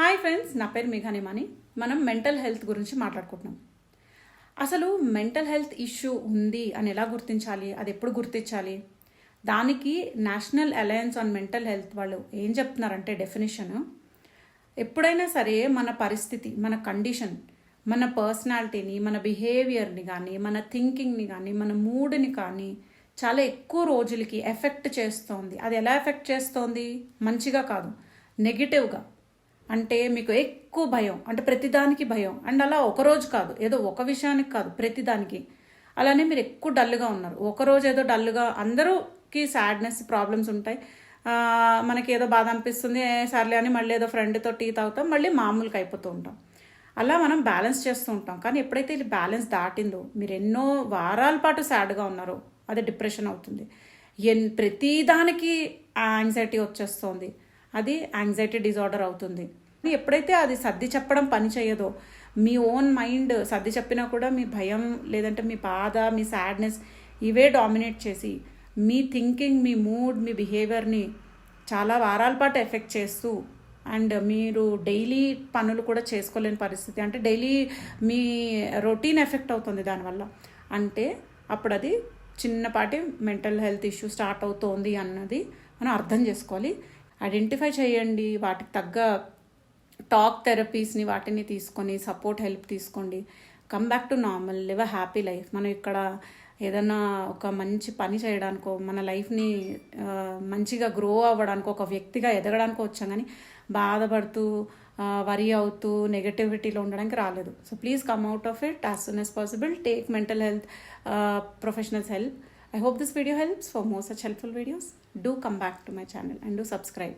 Hi friends నా పేరు మేఘానేమాని మనం మెంటల్ హెల్త్ గురించి మాట్లాడుకుంటున్నాం. అసలు మెంటల్ హెల్త్ ఇష్యూ ఉంది అని ఎలా గుర్తించాలి? అది ఎప్పుడు గుర్తించాలి? దానికి National Alliance on Mental Health వాళ్ళు ఏం చెప్తున్నారంటే డెఫినేషన్. ఎప్పుడైనా సరే మన పరిస్థితి మన కండిషన్ మన పర్సనాలిటీని మన బిహేవియర్ని కానీ మన థింకింగ్ని కానీ మన మూడ్ని కానీ చాలా ఎక్కువ రోజులకి ఎఫెక్ట్ చేస్తోంది. అది ఎలా ఎఫెక్ట్ చేస్తోంది? మంచిగా కాదు నెగిటివ్గా. అంటే మీకు ఎక్కువ భయం అంటే ప్రతిదానికి భయం. అండ్ అలా ఒక రోజు కాదు ఏదో ఒక విషయానికి కాదు ప్రతిదానికి. అలానే మీరు ఎక్కువ డల్గా ఉన్నారు. ఒక రోజు ఏదో డల్గా అందరూకి సాడ్నెస్ ప్రాబ్లమ్స్ ఉంటాయి. మనకి ఏదో బాధ అనిపిస్తుంది సర్లే అని మళ్ళీ ఏదో ఫ్రెండ్తో టీ తాగుతాం మళ్ళీ మామూలుగా అయిపోతూ ఉంటాం. అలా మనం బ్యాలెన్స్ చేస్తూ ఉంటాం. కానీ ఎప్పుడైతే ఇది బ్యాలెన్స్ దాటిందో మీరు ఎన్నో వారాల పాటు సాడ్గా ఉన్నారో అది డిప్రెషన్ అవుతుంది. ఎన్ ప్రతిదానికి యాంగ్జైటీ వచ్చేస్తుంది. అది యాంగ్జైటీ డిజార్డర్ అవుతుంది. ఎప్పుడైతే అది సర్ది చెప్పడం పని చేయదో మీ ఓన్ మైండ్ సర్ది చెప్పినా కూడా మీ భయం లేదంటే మీ బాధ మీ సాడ్నెస్ ఇవే డామినేట్ చేసి మీ థింకింగ్ మీ మూడ్ మీ బిహేవియర్ని చాలా వారాల పాటు ఎఫెక్ట్ చేస్తూ అండ్ మీరు డైలీ పనులు కూడా చేసుకోలేని పరిస్థితి. అంటే డైలీ మీ రొటీన్ ఎఫెక్ట్ అవుతుంది దానివల్ల. అంటే అప్పుడు అది చిన్నపాటి మెంటల్ హెల్త్ ఇష్యూ స్టార్ట్ అవుతోంది అన్నది మనం అర్థం చేసుకోవాలి. ఐడెంటిఫై చేయండి వాటికి తగ్గ టాక్ థెరపీస్ని వాటిని తీసుకొని సపోర్ట్ హెల్ప్ తీసుకోండి. Come back to normal live a happy life మనం ఇక్కడ ఏదైనా ఒక మంచి పని చేయడానికో మన లైఫ్ని మంచిగా గ్రో అవ్వడానికో ఒక వ్యక్తిగా ఎదగడానికో వచ్చాం కానీ బాధపడుతూ వరి అవుతూ నెగటివిటీలో ఉండడానికి రాలేదు. So please come out of it as soon as possible take mental health professionals help I hope this video helps. For more such helpful videos, do come back to my channel and do subscribe.